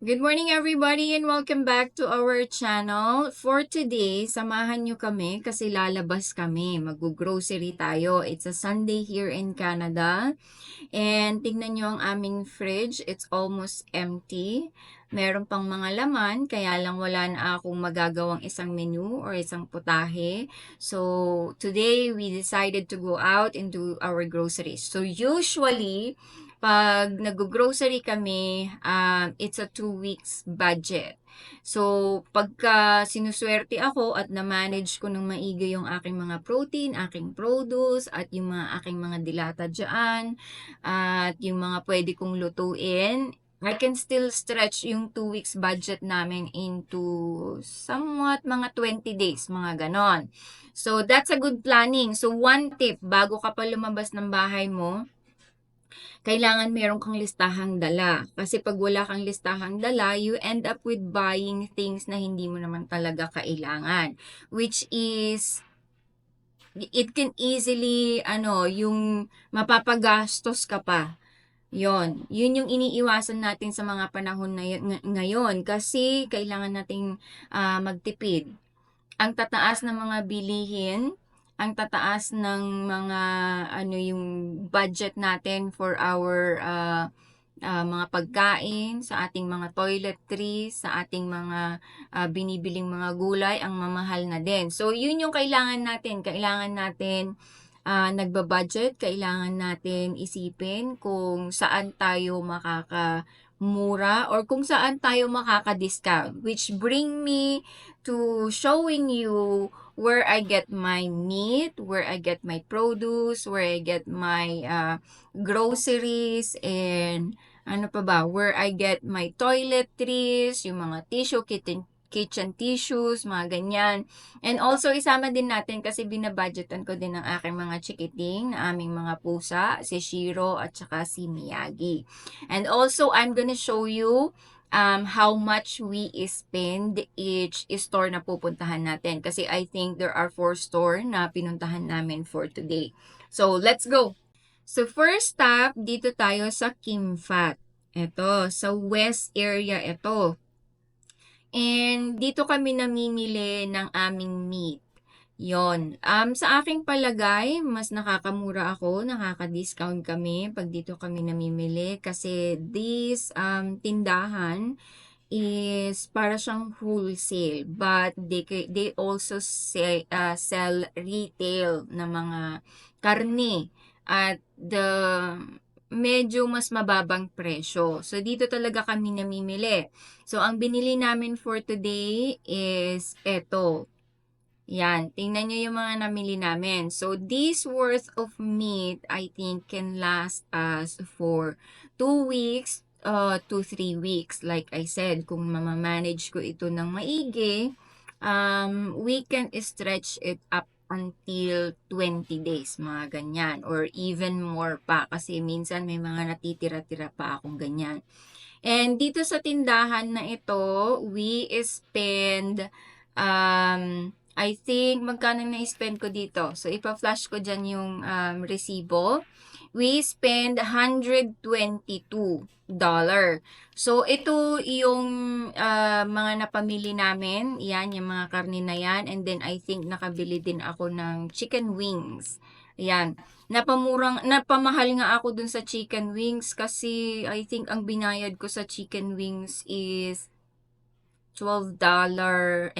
Good morning everybody and welcome back to our channel. For today, samahan nyo kami kasi lalabas kami. Mag-grocery tayo. It's a Sunday here in Canada. And tingnan nyo ang aming fridge. It's almost empty. Meron pang mga laman, kaya lang wala na akong magagawang isang menu or isang putahe. So, today we decided to go out and do our groceries. So, usually, pag nag-grocery kami, um, it's a two weeks budget. So, pagka sinuswerte ako at na-manage ko ng maigi yung aking mga protein, aking produce, at yung mga aking mga dilata dyan, at yung mga pwede kong lutuin, I can still stretch yung two weeks budget namin into somewhat mga 20 days, mga ganon. So, that's a good planning. So, one tip, bago ka pa lumabas ng bahay mo, kailangan meron kang listahang dala. Kasi pag wala kang listahang dala, you end up with buying things na hindi mo naman talaga kailangan. Which is, it can easily, ano, yung mapapagastos ka pa. Yon, yun yung iniiwasan natin sa mga panahon na y- ngayon kasi kailangan nating uh, magtipid. Ang tataas ng mga bilihin, ang tataas ng mga ano yung budget natin for our uh, uh, mga pagkain, sa ating mga toiletries, sa ating mga uh, binibiling mga gulay, ang mamahal na din. So, yun yung kailangan natin. Kailangan natin uh, nagbabudget, kailangan natin isipin kung saan tayo makaka mura or kung saan tayo makaka-discount. Which bring me to showing you where I get my meat, where I get my produce, where I get my uh, groceries, and ano pa ba, where I get my toiletries, yung mga tissue, kitchen, kitchen tissues, mga ganyan. And also, isama din natin kasi binabudgetan ko din ang aking mga chikiting na aming mga pusa, si Shiro at saka si Miyagi. And also, I'm gonna show you um, how much we spend each store na pupuntahan natin. Kasi I think there are four store na pinuntahan namin for today. So, let's go! So, first stop, dito tayo sa Kimfat. Ito, sa west area ito. And dito kami namimili ng aming meat. Yon. Um, sa aking palagay, mas nakakamura ako, nakaka-discount kami pag dito kami namimili kasi this um, tindahan is para siyang wholesale but they they also say, uh, sell retail na mga karne at the medyo mas mababang presyo. So dito talaga kami namimili. So ang binili namin for today is eto, yan, tingnan nyo yung mga namili namin. So, this worth of meat, I think, can last us for 2 weeks uh, to 3 weeks. Like I said, kung mamamanage ko ito ng maigi, um, we can stretch it up until 20 days, mga ganyan. Or even more pa, kasi minsan may mga natitira-tira pa akong ganyan. And dito sa tindahan na ito, we spend um, I think, magkano na-spend ko dito? So, ipa-flash ko dyan yung um, resibo. We spend $122. So, ito yung uh, mga napamili namin. Yan, yung mga karne na yan. And then, I think, nakabili din ako ng chicken wings. Yan. Napamurang, napamahal nga ako dun sa chicken wings kasi I think ang binayad ko sa chicken wings is $12.60,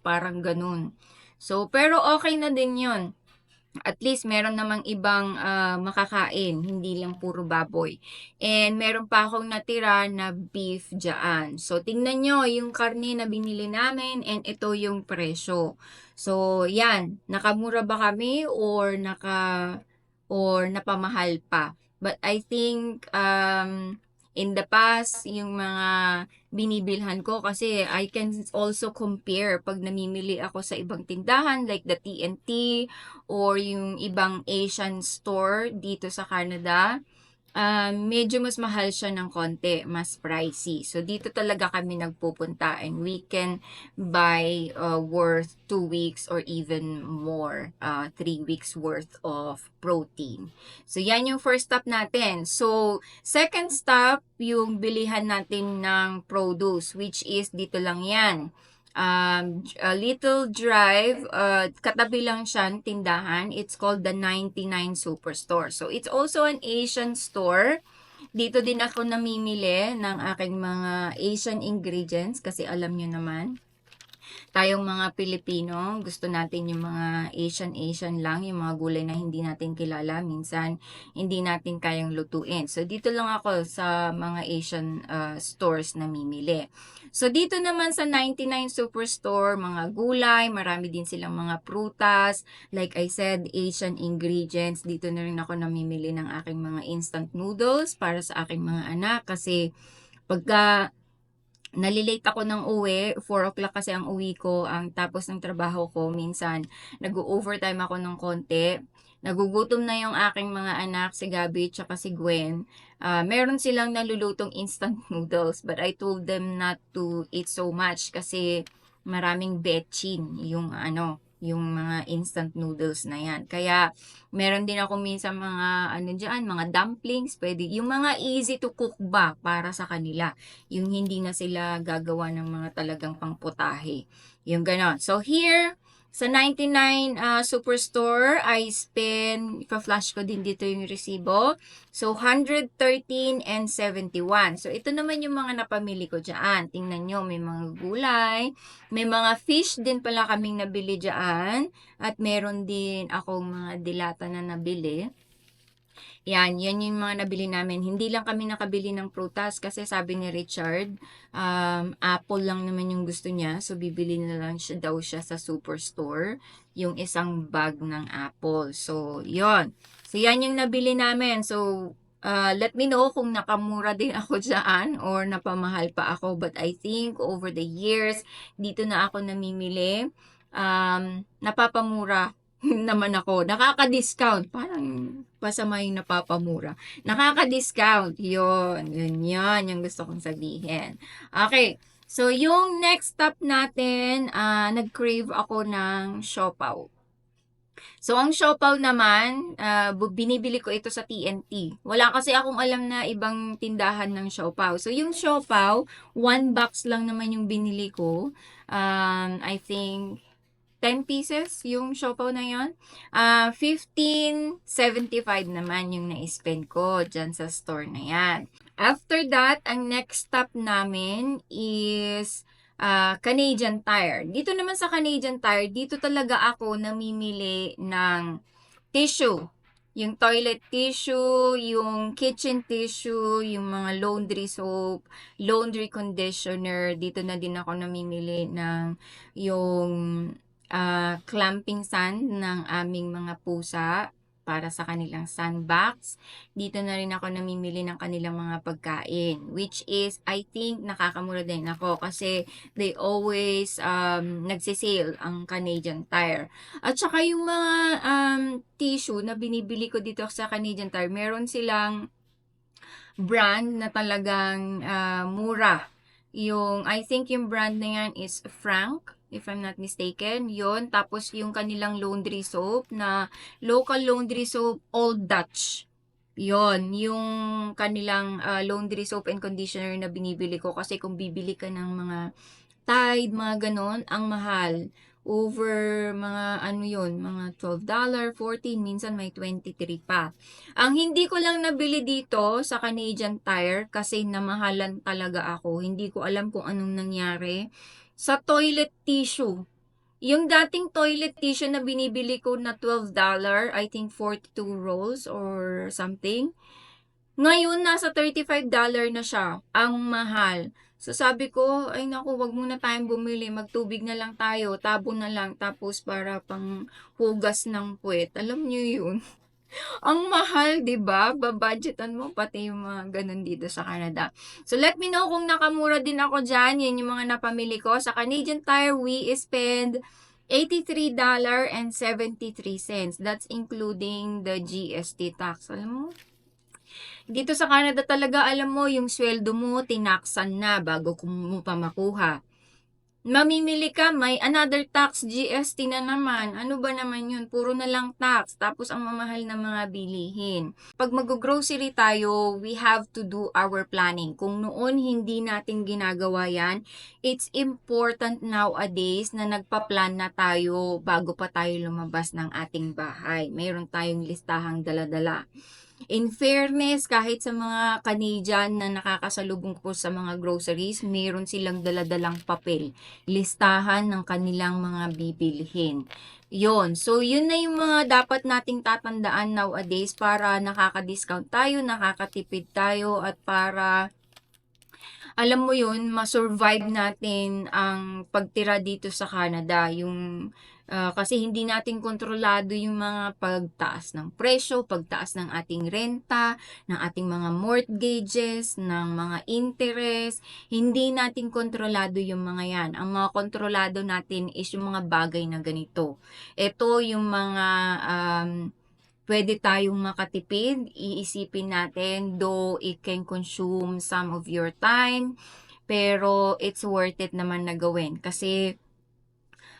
parang ganun. So, pero okay na din yun. At least meron namang ibang uh, makakain, hindi lang puro baboy. And meron pa akong natira na beef dyan. So, tingnan nyo yung karne na binili namin and ito yung presyo. So, yan. Nakamura ba kami or naka or napamahal pa? But I think um, in the past, yung mga binibilhan ko kasi I can also compare pag namimili ako sa ibang tindahan like the TNT or yung ibang Asian store dito sa Canada. Ah, medyo mas mahal siya ng konti, mas pricey. So, dito talaga kami nagpupunta and we can buy uh, worth 2 weeks or even more, 3 weeks worth of protein. So, yan yung first stop natin. So, second stop, yung bilihan natin ng produce, which is dito lang yan um, a little drive, uh, katabi lang siya, tindahan. It's called the 99 Superstore. So, it's also an Asian store. Dito din ako namimili ng aking mga Asian ingredients kasi alam nyo naman, tayong mga Pilipino, gusto natin yung mga Asian-Asian lang, yung mga gulay na hindi natin kilala. Minsan, hindi natin kayang lutuin. So, dito lang ako sa mga Asian uh, stores namimili. So, dito naman sa 99 Superstore, mga gulay, marami din silang mga prutas. Like I said, Asian ingredients. Dito na rin ako namimili ng aking mga instant noodles para sa aking mga anak kasi pagka nalilate ako ng uwi, 4 o'clock kasi ang uwi ko, ang tapos ng trabaho ko, minsan nag-overtime ako ng konti. Nagugutom na yung aking mga anak, si Gabi at si Gwen. Uh, meron silang nalulutong instant noodles, but I told them not to eat so much kasi maraming betchin yung ano, yung mga instant noodles na yan. Kaya, meron din ako minsan mga, ano dyan, mga dumplings, pwede, yung mga easy to cook ba para sa kanila. Yung hindi na sila gagawa ng mga talagang pangputahe. Yung ganon. So, here, sa 99 uh, Superstore, I spend, ipa-flash ko din dito yung resibo. So, 113 and 71. So, ito naman yung mga napamili ko dyan. Tingnan nyo, may mga gulay. May mga fish din pala kaming nabili dyan. At meron din akong mga dilata na nabili. Yan, yan yung mga nabili namin. Hindi lang kami nakabili ng prutas kasi sabi ni Richard, um, apple lang naman yung gusto niya. So, bibili na lang siya daw siya sa superstore, yung isang bag ng apple. So, yon So, yan yung nabili namin. So, uh, let me know kung nakamura din ako dyan or napamahal pa ako. But I think over the years, dito na ako namimili. Um, napapamura naman ako. Nakaka-discount. Parang pasama yung napapamura. Nakaka-discount. Yun. Yun yun. Yung gusto kong sabihin. Okay. So, yung next stop natin, uh, nag-crave ako ng siopaw. So, ang siopaw naman, uh, binibili ko ito sa TNT. Wala kasi akong alam na ibang tindahan ng siopaw. So, yung siopaw, one box lang naman yung binili ko. Um, I think 10 pieces yung siopaw na yon. Uh, 15.75 naman yung na-spend ko dyan sa store na yan. After that, ang next stop namin is uh, Canadian Tire. Dito naman sa Canadian Tire, dito talaga ako namimili ng tissue. Yung toilet tissue, yung kitchen tissue, yung mga laundry soap, laundry conditioner. Dito na din ako namimili ng yung uh, clamping sand ng aming mga pusa para sa kanilang sandbox. Dito na rin ako namimili ng kanilang mga pagkain, which is, I think, nakakamura din ako kasi they always um, nagsisale ang Canadian Tire. At saka yung mga um, tissue na binibili ko dito sa Canadian Tire, meron silang brand na talagang uh, mura. Yung, I think yung brand na yan is Frank if I'm not mistaken. Yon Tapos yung kanilang laundry soap na local laundry soap, Old Dutch. Yon yung kanilang uh, laundry soap and conditioner na binibili ko. Kasi kung bibili ka ng mga Tide, mga ganon, ang mahal. Over mga ano yon mga $12, 14, minsan may 23 pa. Ang hindi ko lang nabili dito sa Canadian Tire kasi namahalan talaga ako. Hindi ko alam kung anong nangyari sa toilet tissue. Yung dating toilet tissue na binibili ko na $12, I think 42 rolls or something. Ngayon, nasa $35 na siya. Ang mahal. So sabi ko, ay naku, wag muna tayong bumili. Magtubig na lang tayo. Tabo na lang. Tapos para pang hugas ng puwet. Alam niyo yun. Ang mahal, 'di ba? Babudgetan mo pati yung mga ganun dito sa Canada. So let me know kung nakamura din ako diyan. Yan yung mga napamili ko sa Canadian Tire. We spend $83.73. That's including the GST tax. Alam mo, Dito sa Canada talaga alam mo yung sweldo mo tinaksan na bago mo pa makuha. Mamimili ka, may another tax, GST na naman. Ano ba naman yun? Puro na lang tax. Tapos ang mamahal ng mga bilihin. Pag mag-grocery tayo, we have to do our planning. Kung noon hindi natin ginagawa yan, it's important nowadays na nagpa-plan na tayo bago pa tayo lumabas ng ating bahay. Mayroon tayong listahang dala-dala. In fairness, kahit sa mga Canadian na nakakasalubong ko sa mga groceries, meron silang daladalang papel, listahan ng kanilang mga bibilhin. Yon. So, yun na yung mga dapat nating tatandaan nowadays para nakaka-discount tayo, nakakatipid tayo, at para alam mo yun, ma-survive natin ang pagtira dito sa Canada. Yung Ah, kasi hindi natin kontrolado yung mga pagtaas ng presyo, pagtaas ng ating renta, ng ating mga mortgages, ng mga interest. Hindi natin kontrolado yung mga yan. Ang mga kontrolado natin is yung mga bagay na ganito. Ito yung mga um, pwede tayong makatipid. Iisipin natin, though it can consume some of your time, pero it's worth it naman na gawin. Kasi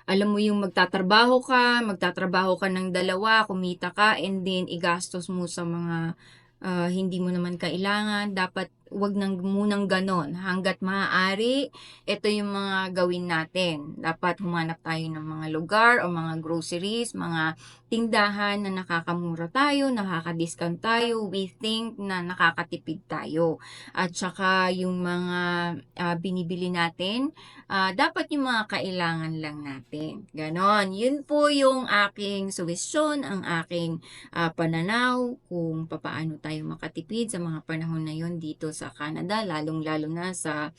alam mo yung magtatrabaho ka, magtatrabaho ka ng dalawa, kumita ka, and then igastos mo sa mga uh, hindi mo naman kailangan. Dapat wag nang munang ganon. Hanggat maaari, ito yung mga gawin natin. Dapat humanap tayo ng mga lugar o mga groceries, mga tindahan na nakakamura tayo, nakaka-discount tayo, we think na nakakatipid tayo. At saka yung mga uh, binibili natin, uh, dapat yung mga kailangan lang natin. Ganon. Yun po yung aking suwestyon, ang aking uh, pananaw kung paano tayo makatipid sa mga panahon na yun dito sa Canada, lalong-lalo na sa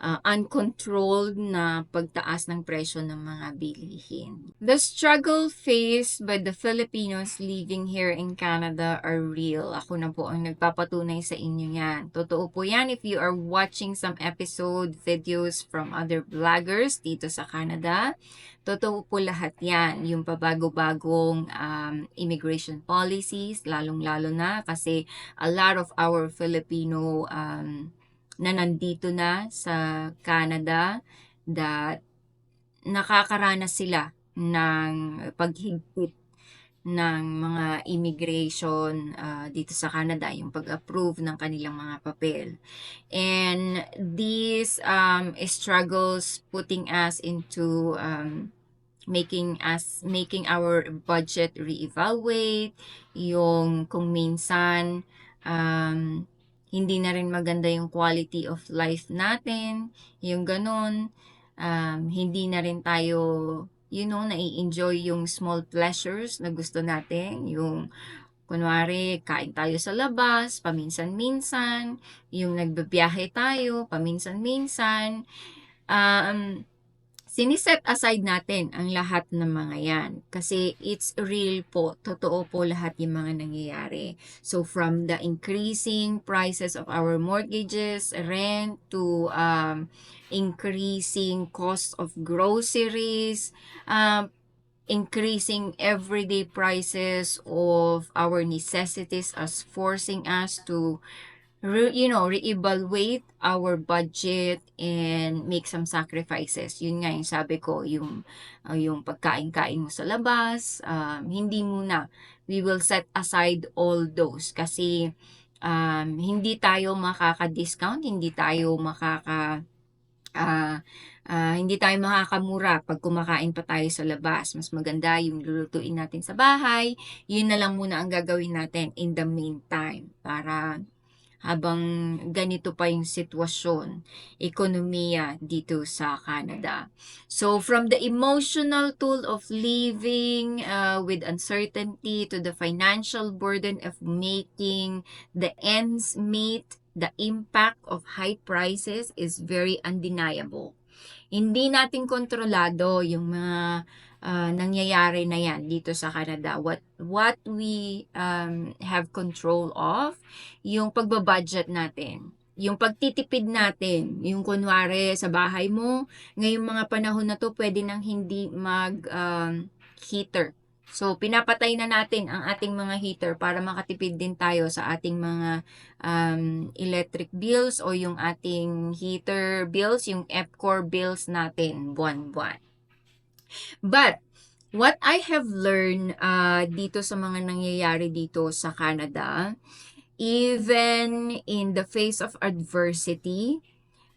uh, uncontrolled na pagtaas ng presyo ng mga bilihin. The struggle faced by the Filipinos living here in Canada are real. Ako na po ang nagpapatunay sa inyo yan. Totoo po yan if you are watching some episode videos from other vloggers dito sa Canada. Totoo po lahat yan, yung pabago-bagong um, immigration policies, lalong-lalo na kasi a lot of our Filipino um, na nandito na sa Canada that nakakaranas sila ng paghigpit ng mga immigration uh, dito sa Canada, yung pag-approve ng kanilang mga papel. And these um, struggles putting us into um, making us making our budget reevaluate yung kung minsan um, hindi na rin maganda yung quality of life natin yung ganun. Um, hindi na rin tayo you know nai-enjoy yung small pleasures na gusto natin. Yung kunwari kain tayo sa labas paminsan-minsan. Yung nagbibiyahe tayo paminsan-minsan. Um, siniset aside natin ang lahat ng mga yan. Kasi it's real po, totoo po lahat yung mga nangyayari. So from the increasing prices of our mortgages, rent, to um, increasing cost of groceries, um, increasing everyday prices of our necessities as forcing us to re, you know, reevaluate our budget and make some sacrifices. Yun nga yung sabi ko, yung, uh, yung pagkain-kain mo sa labas, um, hindi muna. We will set aside all those kasi um, hindi tayo makaka-discount, hindi tayo makaka uh, uh, hindi tayo makakamura pag kumakain pa tayo sa labas. Mas maganda yung lulutuin natin sa bahay. Yun na lang muna ang gagawin natin in the meantime para habang ganito pa yung sitwasyon, ekonomiya dito sa Canada. So from the emotional tool of living uh, with uncertainty to the financial burden of making the ends meet, the impact of high prices is very undeniable. Hindi natin kontrolado yung mga uh, nangyayari na yan dito sa Canada. What, what we um, have control of, yung pagbabudget natin. Yung pagtitipid natin, yung kunwari sa bahay mo, ngayong mga panahon na to, pwede nang hindi mag um, heater So, pinapatay na natin ang ating mga heater para makatipid din tayo sa ating mga um, electric bills o yung ating heater bills, yung EPCOR bills natin buwan-buwan. But, what I have learned uh, dito sa mga nangyayari dito sa Canada, even in the face of adversity,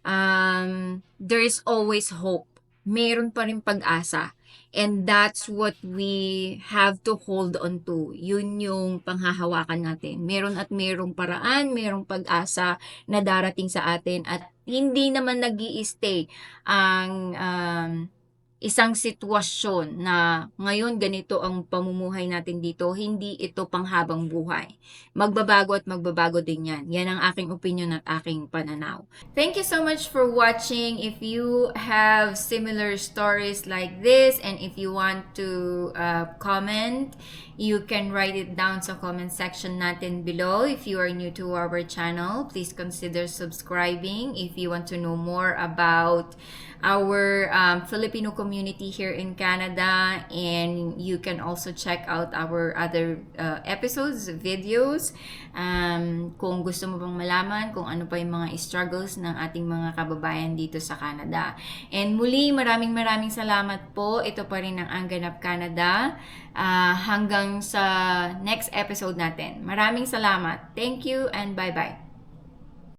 um, there is always hope. Meron pa rin pag-asa. And that's what we have to hold on to. Yun yung panghahawakan natin. Meron at merong paraan, merong pag-asa na darating sa atin at hindi naman nag stay ang um, isang sitwasyon na ngayon ganito ang pamumuhay natin dito, hindi ito panghabang buhay. Magbabago at magbabago din yan. Yan ang aking opinion at aking pananaw. Thank you so much for watching. If you have similar stories like this and if you want to uh, comment, you can write it down sa comment section natin below. If you are new to our channel, please consider subscribing. If you want to know more about our um, Filipino community here in Canada and you can also check out our other uh, episodes, videos um, kung gusto mo bang malaman kung ano pa yung mga struggles ng ating mga kababayan dito sa Canada. And muli, maraming maraming salamat po. Ito pa rin ang Angganap Canada. Uh, hanggang sa next episode natin. Maraming salamat. Thank you and bye-bye.